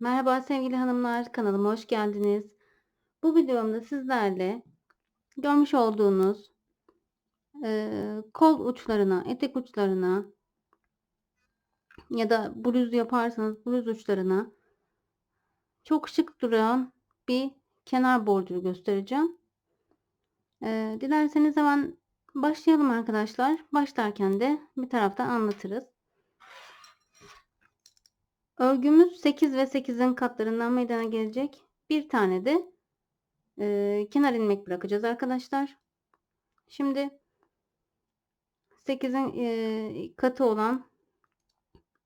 Merhaba sevgili hanımlar, kanalıma hoş geldiniz. Bu videomda sizlerle görmüş olduğunuz eee, kol uçlarına, etek uçlarına ya da bluz yaparsanız bluz uçlarına çok şık duran bir kenar bordürü göstereceğim. Eee, dilerseniz hemen başlayalım arkadaşlar. Başlarken de bir taraftan anlatırız. Örgümüz 8 ve 8'in katlarından meydana gelecek. Bir tane de e, kenar ilmek bırakacağız arkadaşlar. Şimdi 8'in e, katı olan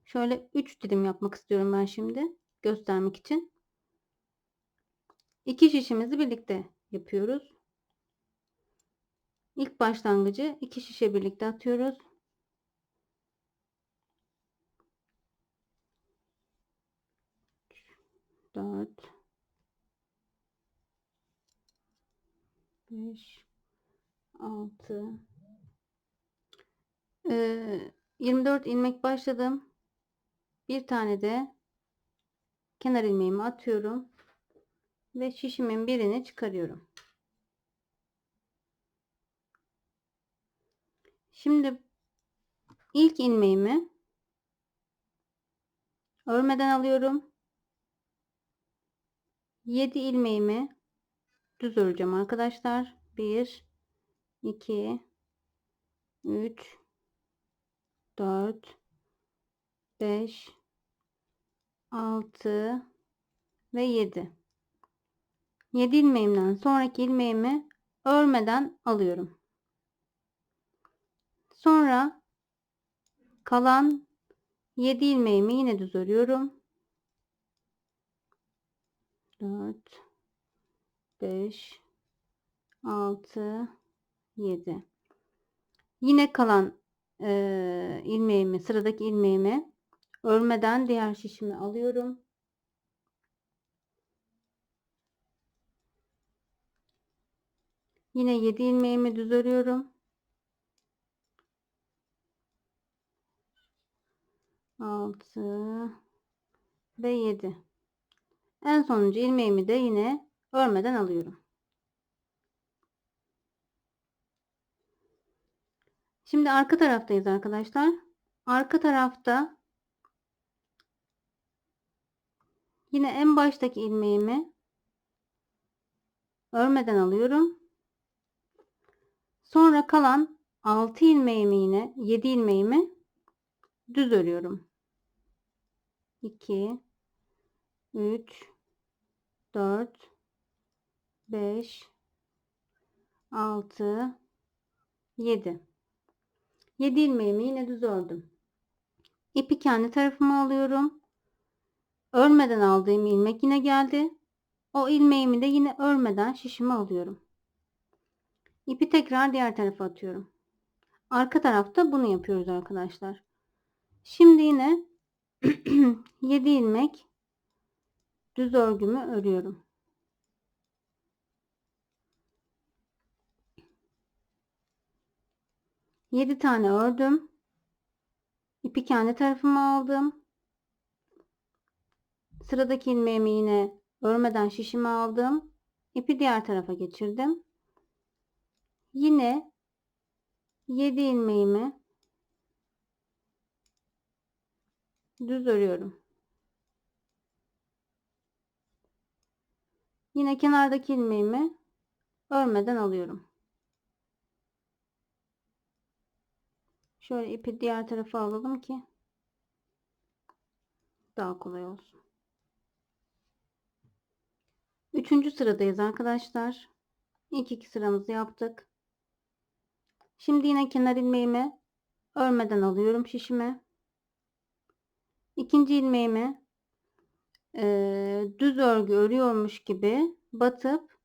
şöyle 3 dilim yapmak istiyorum ben şimdi göstermek için. İki şişimizi birlikte yapıyoruz. İlk başlangıcı iki şişe birlikte atıyoruz. Dört, beş, altı, ee, 24 ilmek başladım. Bir tane de kenar ilmeğimi atıyorum ve şişimin birini çıkarıyorum. Şimdi ilk ilmeğimi örmeden alıyorum. 7 ilmeğimi düz öreceğim arkadaşlar. 1 2 3 4 5 6 ve 7 7 ilmeğimden sonraki ilmeğimi örmeden alıyorum. Sonra kalan 7 ilmeğimi yine düz örüyorum. 4 5 6 7 yine kalan e, ilmeğimi sıradaki ilmeğimi örmeden diğer şişimi alıyorum. Yine 7 ilmeğimi düz örüyorum. 6 ve 7 en sonuncu ilmeğimi de yine örmeden alıyorum. Şimdi arka taraftayız arkadaşlar. Arka tarafta yine en baştaki ilmeğimi örmeden alıyorum. Sonra kalan 6 ilmeğimi yine 7 ilmeğimi düz örüyorum. 2 3 4 5 6 7 7 ilmeğimi yine düz ördüm. İpi kendi tarafıma alıyorum. Örmeden aldığım ilmek yine geldi. O ilmeğimi de yine örmeden şişime alıyorum. İpi tekrar diğer tarafa atıyorum. Arka tarafta bunu yapıyoruz arkadaşlar. Şimdi yine 7 ilmek düz örgümü örüyorum. Yedi tane ördüm. İpi kendi tarafıma aldım. Sıradaki ilmeğimi yine örmeden şişime aldım. İpi diğer tarafa geçirdim. Yine 7 ilmeğimi düz örüyorum. Yine kenardaki ilmeğimi örmeden alıyorum. Şöyle ipi diğer tarafa alalım ki daha kolay olsun. Üçüncü sıradayız arkadaşlar. İlk iki sıramızı yaptık. Şimdi yine kenar ilmeğimi örmeden alıyorum şişime. İkinci ilmeğimi e, düz örgü örüyormuş gibi batıp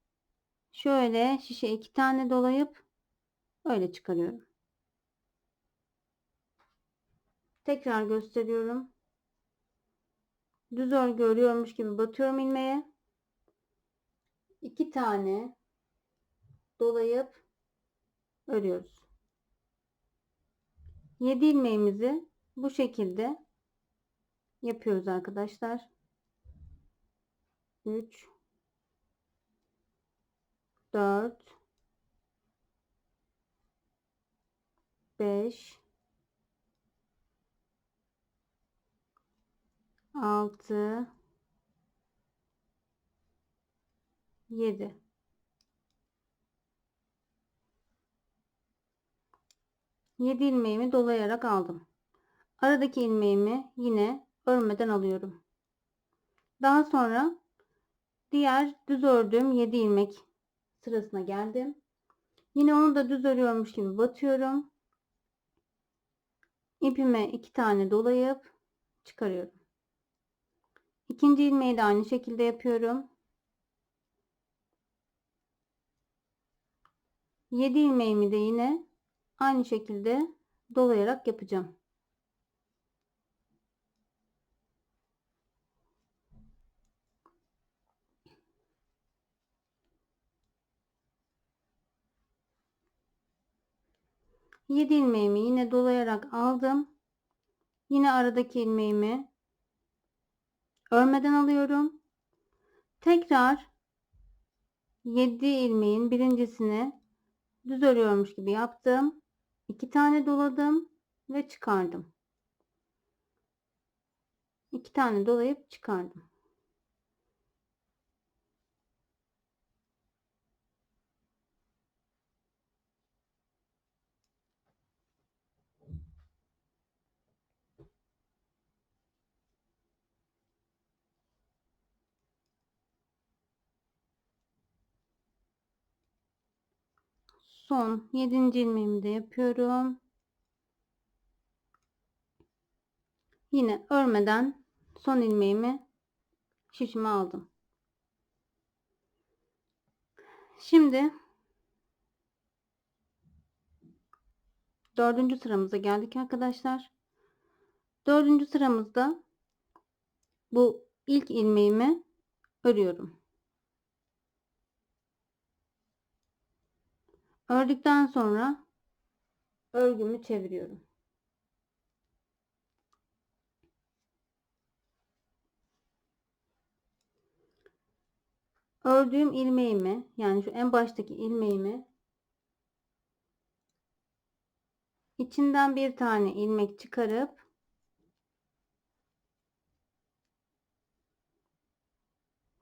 şöyle şişe iki tane dolayıp öyle çıkarıyorum. Tekrar gösteriyorum. Düz örgü örüyormuş gibi batıyorum ilmeğe. iki tane dolayıp örüyoruz. 7 ilmeğimizi bu şekilde yapıyoruz arkadaşlar. 3 4 5 6 7 7 ilmeğimi dolayarak aldım. Aradaki ilmeğimi yine örmeden alıyorum. Daha sonra diğer düz ördüğüm 7 ilmek sırasına geldim. Yine onu da düz örüyormuş gibi batıyorum. İpime iki tane dolayıp çıkarıyorum. İkinci ilmeği de aynı şekilde yapıyorum. 7 ilmeğimi de yine aynı şekilde dolayarak yapacağım. Yedi ilmeğimi yine dolayarak aldım. Yine aradaki ilmeğimi örmeden alıyorum. Tekrar 7 ilmeğin birincisini düz örüyormuş gibi yaptım. 2 tane doladım ve çıkardım. 2 tane dolayıp çıkardım. Son 7. ilmeğimi de yapıyorum. Yine örmeden son ilmeğimi şişime aldım. Şimdi dördüncü sıramıza geldik arkadaşlar. Dördüncü sıramızda bu ilk ilmeğimi örüyorum. Ördükten sonra örgümü çeviriyorum. Ördüğüm ilmeğimi yani şu en baştaki ilmeğimi içinden bir tane ilmek çıkarıp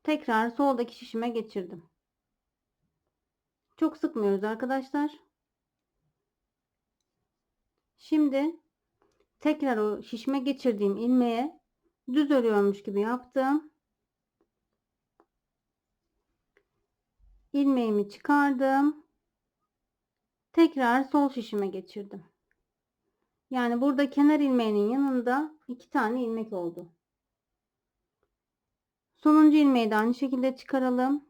tekrar soldaki şişime geçirdim. Çok sıkmıyoruz arkadaşlar. Şimdi tekrar o şişme geçirdiğim ilmeğe düz örüyormuş gibi yaptım. ilmeğimi çıkardım. Tekrar sol şişime geçirdim. Yani burada kenar ilmeğinin yanında iki tane ilmek oldu. Sonuncu ilmeği de aynı şekilde çıkaralım.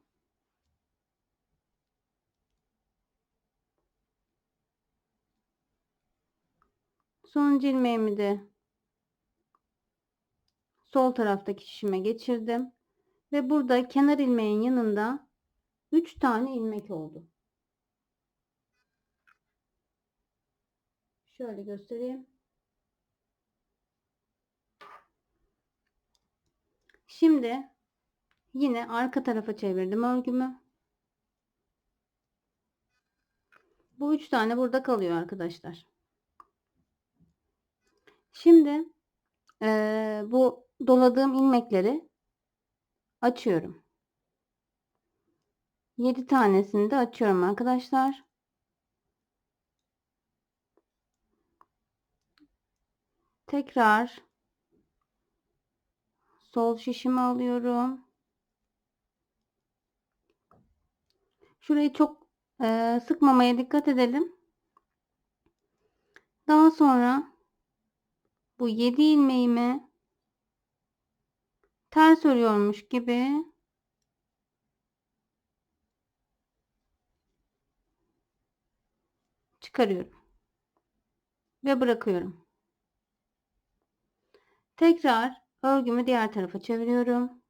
Sonuncu ilmeğimi de sol taraftaki şişime geçirdim. Ve burada kenar ilmeğin yanında 3 tane ilmek oldu. Şöyle göstereyim. Şimdi yine arka tarafa çevirdim örgümü. Bu üç tane burada kalıyor arkadaşlar. Şimdi e, bu doladığım ilmekleri açıyorum. 7 tanesini de açıyorum arkadaşlar. Tekrar sol şişimi alıyorum. Şurayı çok e, sıkmamaya dikkat edelim. Daha sonra bu 7 ilmeğimi ters örüyormuş gibi çıkarıyorum ve bırakıyorum. Tekrar örgümü diğer tarafa çeviriyorum.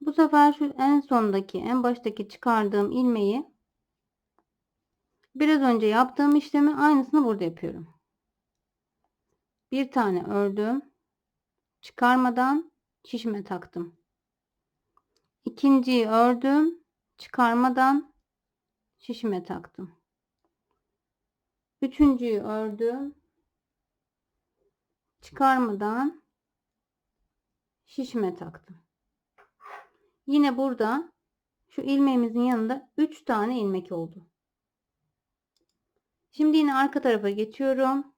Bu sefer şu en sondaki, en baştaki çıkardığım ilmeği biraz önce yaptığım işlemi aynısını burada yapıyorum. Bir tane ördüm. Çıkarmadan şişime taktım. İkinciyi ördüm. Çıkarmadan şişime taktım. Üçüncüyü ördüm. Çıkarmadan şişime taktım. Yine burada şu ilmeğimizin yanında 3 tane ilmek oldu. Şimdi yine arka tarafa geçiyorum.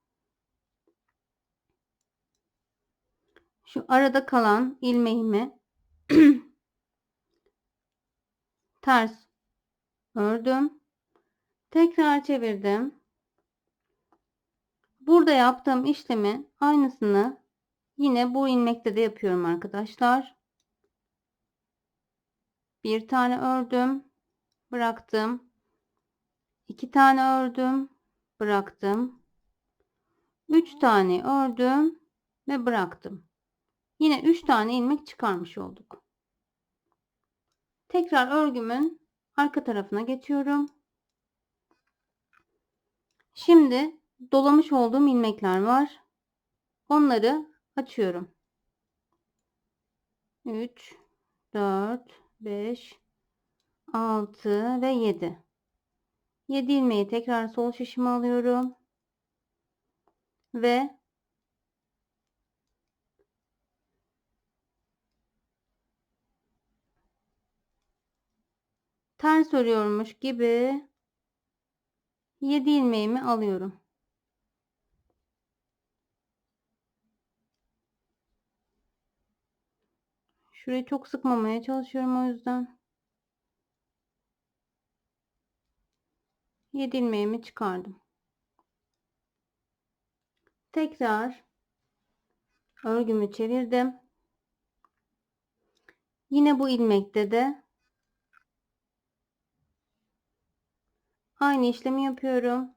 Şu arada kalan ilmeğimi ters ördüm. Tekrar çevirdim. Burada yaptığım işlemi aynısını yine bu ilmekte de yapıyorum arkadaşlar. Bir tane ördüm, bıraktım. iki tane ördüm, bıraktım. Üç tane ördüm ve bıraktım. Yine üç tane ilmek çıkarmış olduk. Tekrar örgümün arka tarafına geçiyorum. Şimdi dolamış olduğum ilmekler var. Onları açıyorum. 3 4 5 6 ve 7 7 ilmeği tekrar sol şişime alıyorum ve ters örüyormuş gibi 7 ilmeğimi alıyorum. Şurayı çok sıkmamaya çalışıyorum o yüzden. 7 ilmeğimi çıkardım. Tekrar örgümü çevirdim. Yine bu ilmekte de aynı işlemi yapıyorum.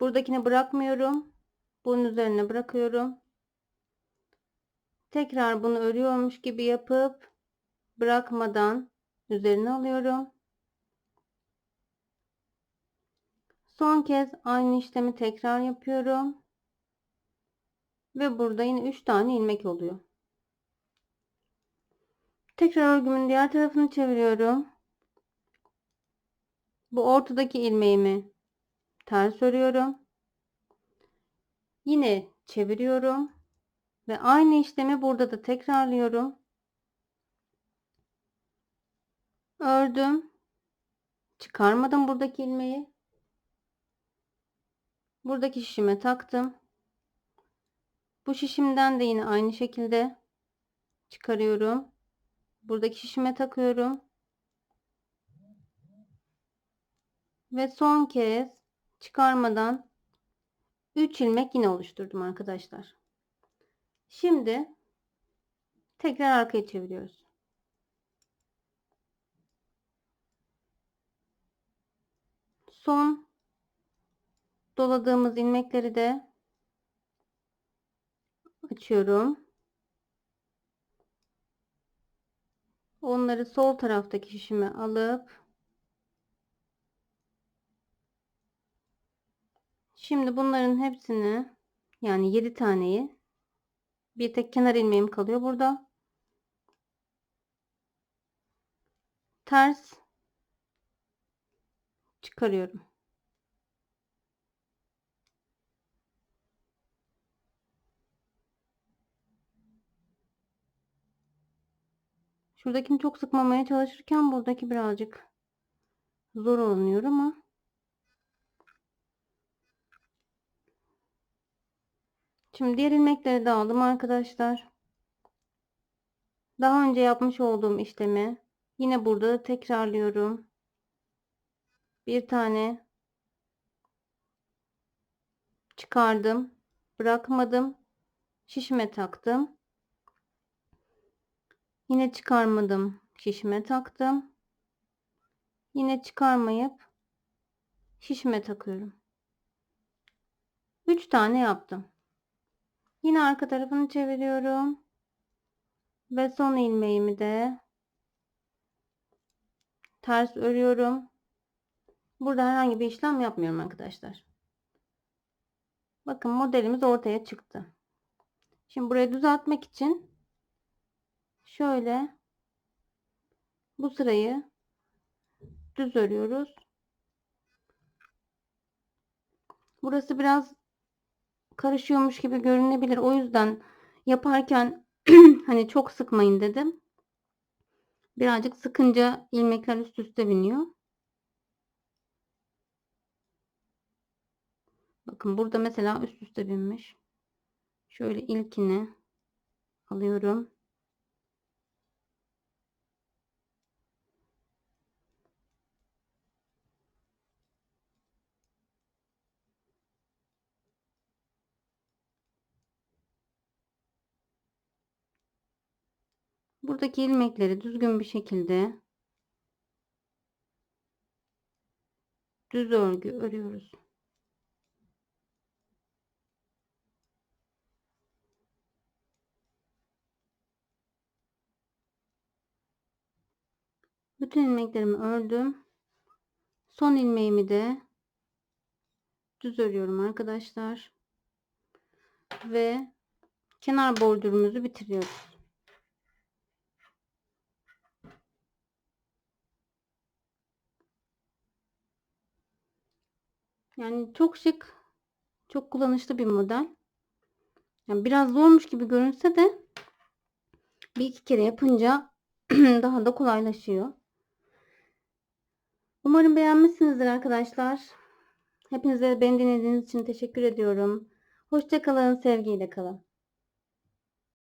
Buradakini bırakmıyorum. Bunun üzerine bırakıyorum. Tekrar bunu örüyormuş gibi yapıp bırakmadan üzerine alıyorum. Son kez aynı işlemi tekrar yapıyorum. Ve burada yine 3 tane ilmek oluyor. Tekrar örgümün diğer tarafını çeviriyorum. Bu ortadaki ilmeğimi ters örüyorum. Yine çeviriyorum. Ve aynı işlemi burada da tekrarlıyorum. Ördüm. Çıkarmadım buradaki ilmeği. Buradaki şişime taktım. Bu şişimden de yine aynı şekilde çıkarıyorum. Buradaki şişime takıyorum. Ve son kez çıkarmadan 3 ilmek yine oluşturdum arkadaşlar. Şimdi tekrar arkaya çeviriyoruz. Son doladığımız ilmekleri de açıyorum. Onları sol taraftaki şişime alıp şimdi bunların hepsini yani 7 taneyi bir tek kenar ilmeğim kalıyor burada. Ters çıkarıyorum. Şuradakini çok sıkmamaya çalışırken buradaki birazcık zor oluyor ama Şimdi diğer ilmekleri de aldım arkadaşlar. Daha önce yapmış olduğum işlemi yine burada tekrarlıyorum. Bir tane çıkardım. Bırakmadım. Şişime taktım. Yine çıkarmadım. Şişime taktım. Yine çıkarmayıp şişime takıyorum. 3 tane yaptım. Yine arka tarafını çeviriyorum. Ve son ilmeğimi de ters örüyorum. Burada herhangi bir işlem yapmıyorum arkadaşlar. Bakın modelimiz ortaya çıktı. Şimdi burayı düzeltmek için şöyle bu sırayı düz örüyoruz. Burası biraz karışıyormuş gibi görünebilir. O yüzden yaparken hani çok sıkmayın dedim. Birazcık sıkınca ilmekler üst üste biniyor. Bakın burada mesela üst üste binmiş. Şöyle ilkini alıyorum. Buradaki ilmekleri düzgün bir şekilde düz örgü örüyoruz. Bütün ilmeklerimi ördüm. Son ilmeğimi de düz örüyorum arkadaşlar. Ve kenar bordürümüzü bitiriyoruz. Yani çok şık, çok kullanışlı bir model. Yani biraz zormuş gibi görünse de bir iki kere yapınca daha da kolaylaşıyor. Umarım beğenmişsinizdir arkadaşlar. Hepinize beni dinlediğiniz için teşekkür ediyorum. Hoşçakalın, sevgiyle kalın.